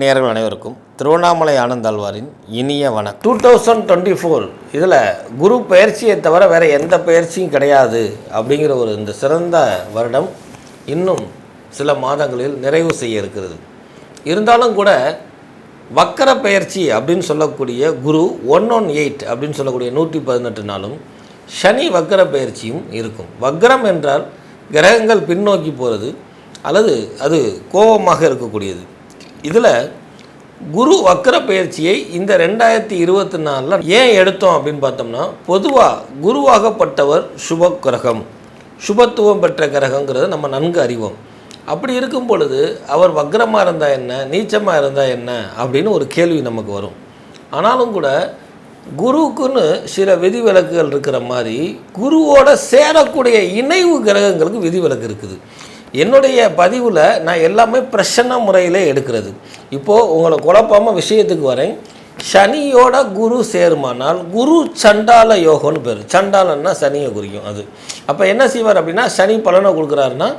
நேர்கள் அனைவருக்கும் திருவண்ணாமலை ஆனந்தாழ்வாரின் இனிய வணக்கம். டூ தௌசண்ட் டுவெண்ட்டி ஃபோர் இதில் குரு பயிற்சியை தவிர வேறு எந்த பயிற்சியும் கிடையாது அப்படிங்கிற ஒரு இந்த சிறந்த வருடம் இன்னும் சில மாதங்களில் நிறைவு செய்ய இருக்கிறது. இருந்தாலும் கூட வக்கர பயிற்சி அப்படின்னு சொல்லக்கூடிய குரு ஒன் ஒன் எயிட் அப்படின்னு சொல்லக்கூடிய நூற்றி பதினெட்டு நாளும் சனி வக்கர பயிற்சியும் இருக்கும். வக்கரம் என்றால் கிரகங்கள் பின்னோக்கி போகிறது அல்லது அது கோபமாக இருக்கக்கூடியது. இதில் குரு வக்கர பயிற்சியை இந்த ரெண்டாயிரத்தி இருபத்தி நாலில் ஏன் எடுத்தோம் அப்படின்னு பார்த்தோம்னா பொதுவாக குருவாகப்பட்டவர் சுப கிரகம். சுபத்துவம் பெற்ற கிரகங்கிறத நம்ம நன்கு அறிவோம். அப்படி இருக்கும் பொழுது அவர் வக்ரமாக இருந்தால் என்ன நீச்சமாக இருந்தால் என்ன அப்படின்னு ஒரு கேள்வி நமக்கு வரும். ஆனாலும் கூட குருவுக்குன்னு சில விதிவிலக்குகள் இருக்கிற மாதிரி குருவோட சேரக்கூடிய இணைவு கிரகங்களுக்கு விதிவிலக்கு இருக்குது. என்னுடைய பதிவில் நான் எல்லாமே பிரசன்ன முறையில் எடுக்கிறது. இப்போது உங்களை குழப்பாமல் விஷயத்துக்கு வரேன். சனியோட குரு சேருமானால் குரு சண்டால யோகம்னு பேர். சண்டாலன்னா சனியை குறிக்கும் அது. அப்போ என்ன செய்வார் அப்படின்னா சனி பலனை கொடுக்குறாருன்னா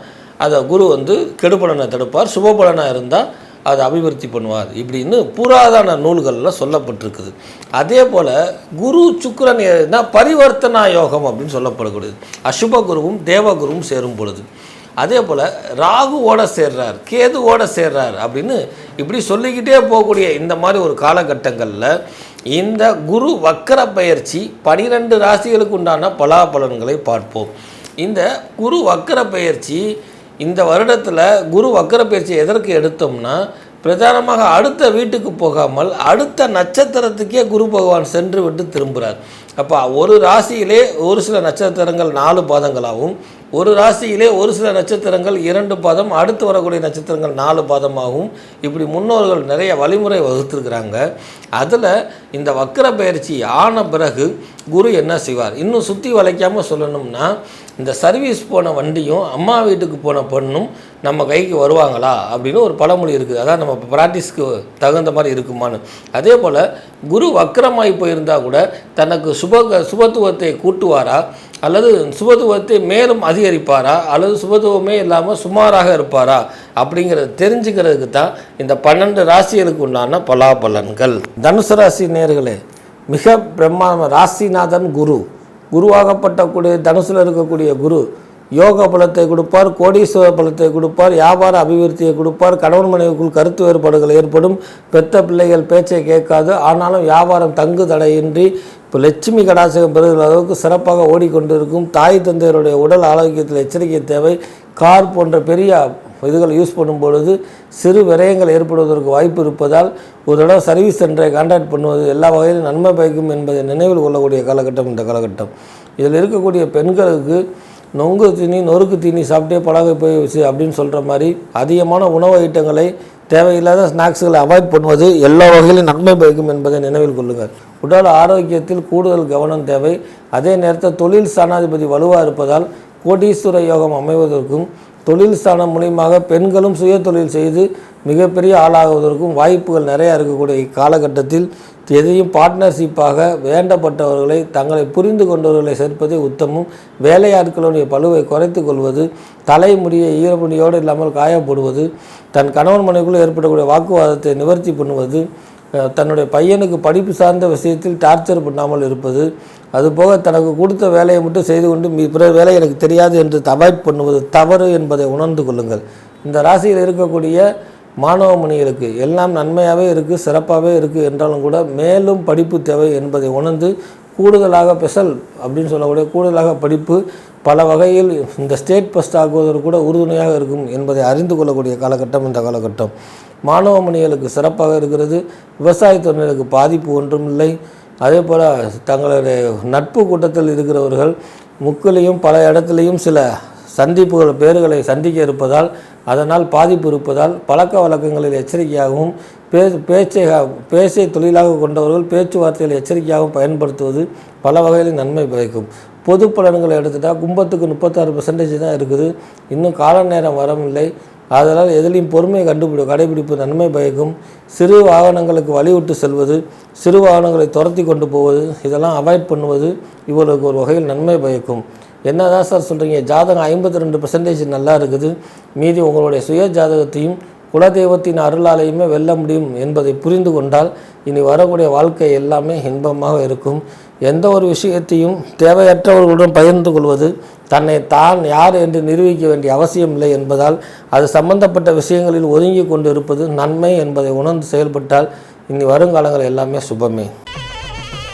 அதை குரு வந்து கெடுபலனை தடுப்பார். சுபபலனாக இருந்தால் அதை அபிவிருத்தி பண்ணுவார். இப்படின்னு புராதன நூல்களில் சொல்லப்பட்டிருக்குது. அதே போல் குரு சுக்கரன் என்ன பரிவர்த்தனா யோகம் அப்படின்னு சொல்லப்படக்கூடியது. அசுப குருவும் தேவகுருவும் சேரும் பொழுது. அதே போல் ராகுவோட சேர்றார் கேதுவோட சேர்றார் அப்படின்னு இப்படி சொல்லிக்கிட்டே போகக்கூடிய இந்த மாதிரி ஒரு காலகட்டங்களில் இந்த குரு வக்கர பயிற்சி பனிரெண்டு ராசிகளுக்கு உண்டான பலாபலன்களை பார்ப்போம். இந்த குரு வக்கர பயிற்சி இந்த வருடத்தில் குரு வக்கர பயிற்சி எதற்கு எடுத்தோம்னா பிரதானமாக அடுத்த வீட்டுக்கு போகாமல் அடுத்த நட்சத்திரத்துக்கே குரு பகவான் சென்று விட்டு திரும்புகிறார் அப்போ ஒரு ராசியிலே ஒரு சில நட்சத்திரங்கள் நாலு பாதங்களாகவும் ஒரு ராசியிலே ஒரு சில நட்சத்திரங்கள் இரண்டு பாதம் அடுத்து வரக்கூடிய நட்சத்திரங்கள் நாலு பாதமாகவும் இப்படி முன்னோர்கள் நிறைய வழிமுறை வகுத்துருக்குறாங்க. அதில் இந்த வக்கர பயிற்சி ஆன பிறகு குரு என்ன செய்வார்? இன்னும் சுற்றி வளைக்காமல் சொல்லணும்னா இந்த சர்வீஸ் போன வண்டியும் அம்மா வீட்டுக்கு போன பொண்ணும் நம்ம கைக்கு வருவாங்களா? அப்படின்னு ஒரு பழமொழி இருக்குது அதான் நம்ம ப்ராக்டிஸ்க்கு தகுந்த மாதிரி இருக்குமான்னு. அதே போல் குரு வக்கரமாகி போயிருந்தால் கூட தனக்கு சுப சுபத்துவத்தை கூட்டுவாரா? அல்லது சுபத்துவத்தை மேலும் அதிகரிப்பாரா? அல்லது சுபத்துவமே இல்லாமல் சுமாராக இருப்பாரா? அப்படிங்கிறத தெரிஞ்சுக்கிறதுக்கு தான் இந்த பன்னெண்டு ராசிகளுக்கு உண்டான பலாபலன்கள். தனுசு ராசி நேர்களே மிக பிரம்மாண்ட ராசிநாதன் குரு. குருவாகப்பட்டக்கூடிய தனுசில் இருக்கக்கூடிய குரு யோக பலத்தை கொடுப்பார் கோடீஸ்வர பலத்தை கொடுப்பார் வியாபார அபிவிருத்தியை கொடுப்பார் கணவன் மனைவிக்குள் கருத்து வேறுபாடுகள் ஏற்படும். பெத்த பிள்ளைகள் பேச்சை கேட்காது. ஆனாலும் வியாபாரம் தங்கு தடையின்றி இப்போ லட்சுமி கடாசகம் பெறுகிற அளவுக்கு சிறப்பாக ஓடிக்கொண்டிருக்கும். தாய் தந்தையருடைய உடல் ஆரோக்கியத்தில் எச்சரிக்கை தேவை. கார் போன்ற பெரிய இதுகளை யூஸ் பண்ணும் பொழுது சிறு விரயங்கள் ஏற்படுவதற்கு வாய்ப்பு இருப்பதால் ஒரு தடவை சர்வீஸ் சென்டரை கான்டாக்ட் பண்ணுவது எல்லா வகையிலும் நன்மை பயக்கும் என்பதை நினைவில் கொள்ளக்கூடிய காலகட்டம் இந்த காலகட்டம். இதில் இருக்கக்கூடிய பெண்களுக்கு நொங்கு தீனி நொறுக்கு தீனி சாப்பிட்டே பழக போயிடுச்சு அப்படின்னு சொல்கிற மாதிரி அதிகமான உணவு ஐட்டங்களை தேவையில்லாத ஸ்நாக்ஸ்களை அவாய்ட் பண்ணுவது எல்லா வகையிலும் நன்மை பயக்கும் என்பதை நினைவில் கொள்ளுங்கள். உடல் ஆரோக்கியத்தில் கூடுதல் கவனம் தேவை. அதே நேரத்தில் தொழில் ஸ்தானாதிபதி வலுவாக இருப்பதால் கோடீஸ்வர யோகம் அமைவதற்கும் தொழில் ஸ்தானம் மூலியமாக பெண்களும் சுய தொழில் செய்து மிகப்பெரிய ஆளாகுவதற்கும் வாய்ப்புகள் நிறையா இருக்கக்கூடிய இக்காலகட்டத்தில் எதையும் பார்ட்னர்ஷிப்பாக வேண்டப்பட்டவர்களை தங்களை புரிந்து கொண்டவர்களை சேர்ப்பதே உத்தமம். வேலையாட்களுடைய பழுவை குறைத்து கொள்வது தலைமுடியை ஈரமுடியோடு இல்லாமல் காயப்படுவது தன் கணவன் மனைவிக்குள் ஏற்படக்கூடிய வாக்குவாதத்தை நிவர்த்தி பண்ணுவது தன்னுடைய பையனுக்கு படிப்பு சார்ந்த விஷயத்தில் டார்ச்சர் பண்ணாமல் இருப்பது அதுபோக தனக்கு கொடுத்த வேலையை மட்டும் செய்து கொண்டு பிற வேலை எனக்கு தெரியாது என்று அவாய்ட் பண்ணுவது தவறு என்பதை உணர்ந்து கொள்ளுங்கள். இந்த ராசியில் இருக்கக்கூடிய மாணவ மணிகளுக்கு எல்லாம் நன்மையாகவே இருக்குது சிறப்பாகவே இருக்குது என்றாலும் கூட மேலும் படிப்பு தேவை என்பதை உணர்ந்து கூடுதலாக ஸ்பெஷல் அப்படின்னு சொல்லக்கூடிய கூடுதலாக படிப்பு பல வகையில் இந்த ஸ்டேட் ஃபஸ்ட் ஆகுவதற்கு கூட உறுதுணையாக இருக்கும் என்பதை அறிந்து கொள்ளக்கூடிய காலகட்டம் இந்த காலகட்டம். மாணவ மணிகளுக்கு சிறப்பாக இருக்கிறது விவசாயத்துறையினருக்கு பாதிப்பு ஒன்றும் இல்லை. அதே போல் தங்களுடைய நட்பு கூட்டத்தில் இருக்கிறவர்கள் முக்கிலையும் பல இடத்துலையும் சில சந்திப்புகள் பேர்களை சந்திக்க இருப்பதால் அதனால் பாதிப்பு இருப்பதால் பழக்க வழக்கங்களில் எச்சரிக்கையாகவும் பே பேச்சை பேச்சை தொழிலாக கொண்டவர்கள் பேச்சுவார்த்தைகளை எச்சரிக்கையாகவும் பயன்படுத்துவது பல வகையில் நன்மை பயக்கும். பொது பலன்களை எடுத்துட்டால் கும்பத்துக்கு முப்பத்தாறு பர்சன்டேஜ் தான் இருக்குது. இன்னும் கால நேரம் வரவில்லை. அதனால் எதிலையும் பொறுமையை கண்டுபிடி கடைபிடிப்பு நன்மை பயக்கும். சிறு வாகனங்களுக்கு வழிவிட்டு செல்வது சிறு வாகனங்களை துரத்தி கொண்டு போவது இதெல்லாம் அவாய்ட் பண்ணுவது இவர்களுக்கு ஒரு வகையில் நன்மை பயக்கும். என்னதான் சார் சொல்கிறீங்க ஜாதகம் ஐம்பத்தி ரெண்டு பர்சன்டேஜ் நல்லா இருக்குது. மீதி உங்களுடைய சுய ஜாதகத்தையும் குலதெய்வத்தின் அருளாலையுமே வெல்ல முடியும் என்பதை புரிந்து கொண்டால் இனி வரக்கூடிய வாழ்க்கை எல்லாமே இன்பமாக இருக்கும். எந்த ஒரு விஷயத்தையும் தேவையற்றவர்களுடன் பகிர்ந்து கொள்வது தன்னை தான் யார் என்று நிரூபிக்க வேண்டிய அவசியம் இல்லை என்பதால் அது சம்பந்தப்பட்ட விஷயங்களில் ஒதுங்கி கொண்டு இருப்பது நன்மை என்பதை உணர்ந்து செயல்பட்டால் இனி வருங்காலங்கள் எல்லாமே சுபமே.